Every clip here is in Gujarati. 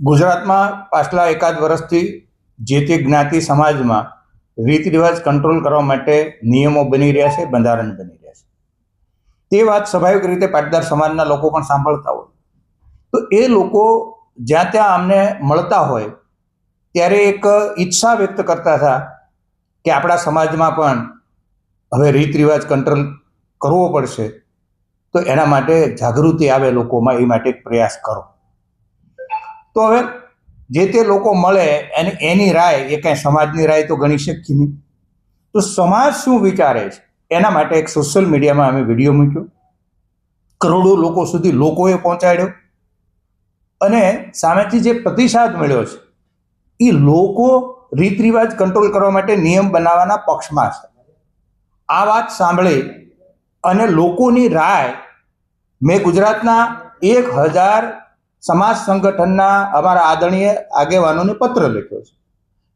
ગુજરાતમાં પાછલા એકાદ વર્ષથી જે તે જ્ઞાતિ સમાજમાં રીત રિવાજ કંટ્રોલ કરવા માટે નિયમો બની રહ્યા છે, બંધારણ બની રહ્યા છે. તે વાત સ્વાભાવિક રીતે પાટીદાર સમાજના લોકો પણ સાંભળતા હોય. તો એ લોકો જ્યાં ત્યાં અમને મળતા હોય, ત્યારે એક ઈચ્છા વ્યક્ત કરતા હતા કે આપણા સમાજમાં પણ હવે રીત રિવાજ કંટ્રોલ કરવો પડશે. તો એના માટે જાગૃતિ આવે લોકોમાં, એ માટે પ્રયાસ કરો. તો હવે જે તે લોકો મળે અને એની રાય, એ કાંઈ સમાજની રાય તો ગણી શકીએ નહીં. તો સમાજ શું વિચારે છે? એના માટે એક સોશિયલ મીડિયામાં અમે વીડિયો મૂક્યો. કરોડો લોકો સુધી લોકોએ પહોંચાડ્યો. અને સામેથી જે પ્રતિસાદ મળ્યો છે એ લોકો રીત રિવાજ કંટ્રોલ કરવા માટે નિયમ બનાવવાના પક્ષમાં છે. આ વાત સાંભળી અને લોકોની રાય, મેં ગુજરાતના એક હજાર સમાજ સંગઠનના અમારા આદરણીય આગેવાનોને પત્ર લખ્યો છે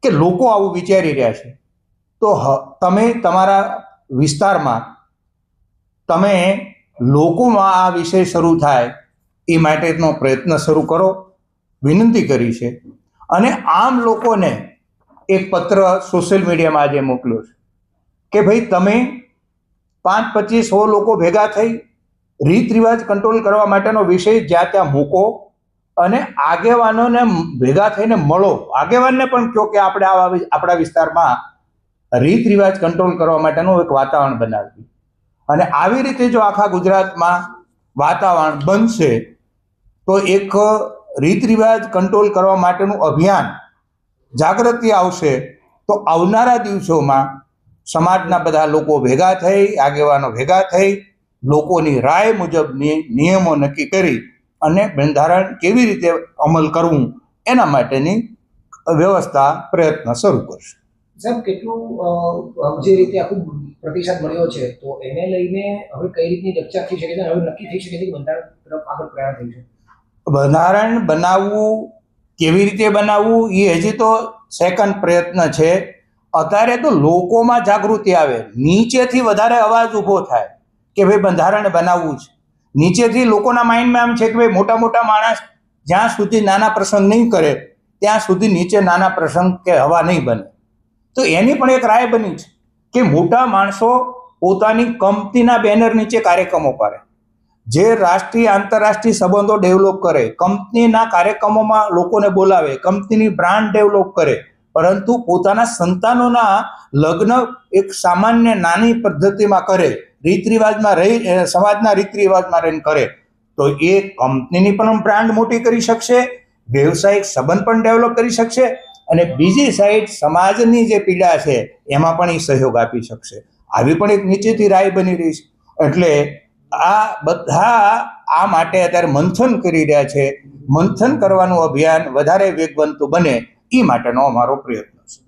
કે લોકો આવું વિચારી રહ્યા છે. તો તમે તમારા વિસ્તારમાં તમે લોકોમાં આ વિષય શરૂ થાય એ માટેનો પ્રયત્ન શરૂ કરો, વિનંતી કરી છે. અને આમ લોકોને એક પત્ર સોશિયલ મીડિયામાં આજે મોકલ્યો છે કે ભાઈ તમે પાંચ પચીસ સો લોકો ભેગા થઈ રીત રિવાજ કંટ્રોલ કરવા માટેનો વિષય જ્યાં ત્યાં મૂકો અને આગેવાનોને ભેગા થઈને મળો. આગેવાનને પણ કહો કે આપણે આવા આપણા વિસ્તારમાં રીત રિવાજ કંટ્રોલ કરવા માટેનું એક વાતાવરણ બનાવ્યું. અને આવી રીતે જો આખા ગુજરાતમાં વાતાવરણ બનશે, તો એક રીત રિવાજ કંટ્રોલ કરવા માટેનું અભિયાન જાગૃતિ આવશે, તો આવનારા દિવસોમાં સમાજના બધા લોકો ભેગા થઈ, આગેવાનો ભેગા થઈ, લોકોની રાય મુજબની નિયમો નક્કી કરી અને બંધારણ કેવી રીતે અમલ કરવું એના માટેની વ્યવસ્થા પ્રયત્ન શરૂ કરશે. સાહેબ કેટલું જે રીતે આખું પ્રતિસાદ મળ્યો છે તો એને લઈને હવે કઈ રીતની ચર્ચા થઈ શકે છે હવે નક્કી થઈ શકે છે કે બંધારણ તરફ આગળ પ્રયાણ થઈ છે બંધારણ બનાવવું કેવી રીતે બનાવવું એ હજી તો સેકન્ડ પ્રયત્ન છે. અત્યારે તો લોકોમાં જાગૃતિ આવે. નીચેથી વધારે અવાજ ઊભો થાય કે ભાઈ બંધારણ બનાવવું છે. નીચેથી લોકોના માઇન્ડમાં એમ છે કે ભાઈ મોટા મોટા માણસ જ્યાં સુધી નાના પ્રસંગ નહીં કરે, ત્યાં સુધી નીચે નાના પ્રસંગ કે હવા નહીં બને. તો એની પણ એક રાય બની છે કે મોટા માણસો પોતાની કંપનીના બેનર નીચે કાર્યક્રમો કરે જે રાષ્ટ્રીય, આંતરરાષ્ટ્રીય સંબંધો ડેવલપ કરે, કંપનીના કાર્યક્રમોમાં લોકોને બોલાવે, કંપનીની બ્રાન્ડ ડેવલપ કરે, પરંતુ પોતાના સંતાનોના લગ્ન એક સામાન્ય નાની પદ્ધતિમાં કરે રીત રિવાજમાં રહી સમાજના રીત રિવાજમાં રહીને કરે, તો એ કંપનીની પણ બ્રાન્ડ મોટી કરી શકશે, વ્યવસાયિક સંબંધ પણ ડેવલપ કરી શકશે અને બીજી સાઈડ સમાજની જે પીડા છે, એમાં પણ એ સહયોગ આપી શકશે. આવી પણ એક નીચેથી રાય બની રહી છે. એટલે આ બધા આ માટે અત્યારે મંથન કરી રહ્યા છે. મંથન કરવાનું અભિયાન વધારે વેગવંતું બને એ માટેનો અમારો પ્રયત્ન છે.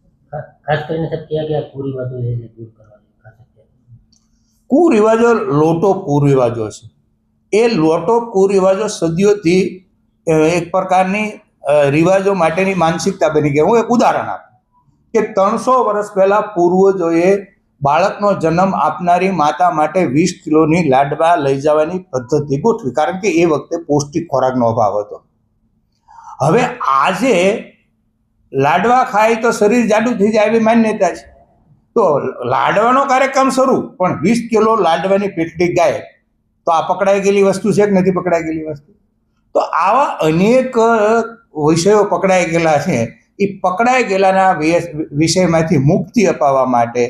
ખાસ કરીને છે જે દૂર અત્યારે કુરિવાજો લોટો કુરિવાજો છે. એ લોટો કુરિવાજો સદીઓથી એક પ્રકારની રિવાજો માટેની માનસિકતા બની ગઈ. હું એક ઉદાહરણ આપું. કે ત્રણસો વર્ષ પહેલાં પૂર્વજોએ બાળકનો જન્મ આપનારી માતા માટે વીસ કિલોની લાડવા લઈ જવાની પદ્ધતિ ગોઠવી. કારણ કે એ વખતે પૌષ્ટિક ખોરાકનો અભાવ હતો. હવે આજે લાડવા ખાય તો શરીર જાડું થઈ જાય એવી માન્યતા છે. તો લાડવાનો કાર્યક્રમ શરૂ, પણ વીસ કિલો લાડવાની પેટલી ગાય, તો આ પકડાઈ ગયેલી વસ્તુ છે કે નથી પકડાઈ ગયેલી વસ્તુ? તો આવા અનેક વિષયો પકડાઈ ગયેલા છે. એ પકડાઈ ગયેલાના વિષયમાંથી મુક્તિ અપાવવા માટે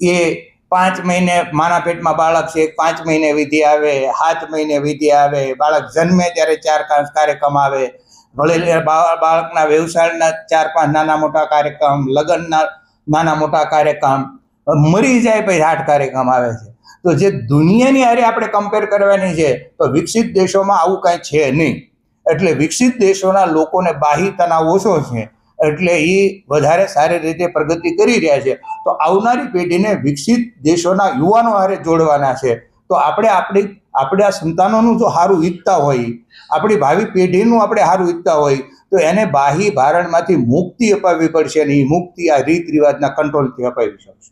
એ પાંચ મહિને માના પેટમાં બાળક છે, પાંચ મહિને વિધિ આવે, સાત મહિને વિધિ આવે, બાળક જન્મે ત્યારે ચાર પાંચ કાર્યક્રમ આવે ભલે બાળકના વ્યવસાયના ચાર પાંચ નાના મોટા કાર્યક્રમ, લગ્નના નાના મોટા કાર્યક્રમ મરી જાય પછી આઠ કાર્યક્રમ આવે છે. તો જે દુનિયાની હારે આપણે કમ્પેર કરવાની છે, તો વિકસિત દેશોમાં આવું કાંઈ છે નહીં. એટલે વિકસિત દેશોના લોકોને બાહ્ય તણાવ ઓછો છે, એટલે એ વધારે સારી રીતે પ્રગતિ કરી રહ્યા છે. તો આવનારી પેઢીને વિકસિત દેશોના યુવાનો હારે જોડવાના છે. તો આપણે આપણી આપણે આ સંતાનોનું જો સારું ઈચ્છતા હોય, આપણી ભાવિ પેઢીનું આપણે સારું ઈચ્છતા હોય, તો એને બાહ્ય ભારણમાંથી મુક્તિ અપાવવી પડશે અને એ મુક્તિ આ રીત રિવાજના કંટ્રોલથી અપાવી શકશે.